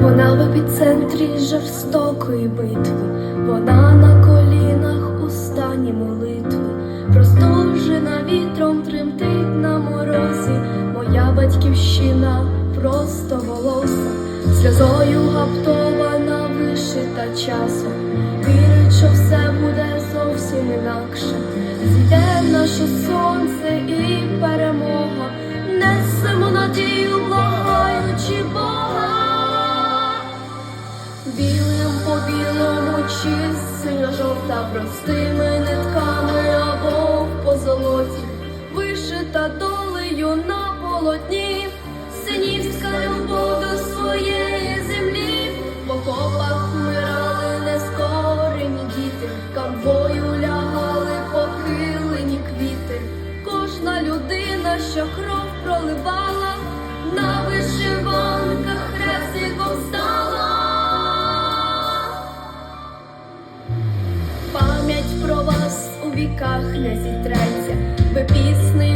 Вона в епіцентрі жорстокої битви, вона на колінах у стані молитви, простужена вітром тремтить на морозі, моя батьківщина просто волоса, сльозою гаптована, вишита часом, вірить, що все буде зовсім інакше. білим по білому, чи синя жовта, простими нитками або по золоті, вишита долею на полотні. віках не зітреться, бо пісни.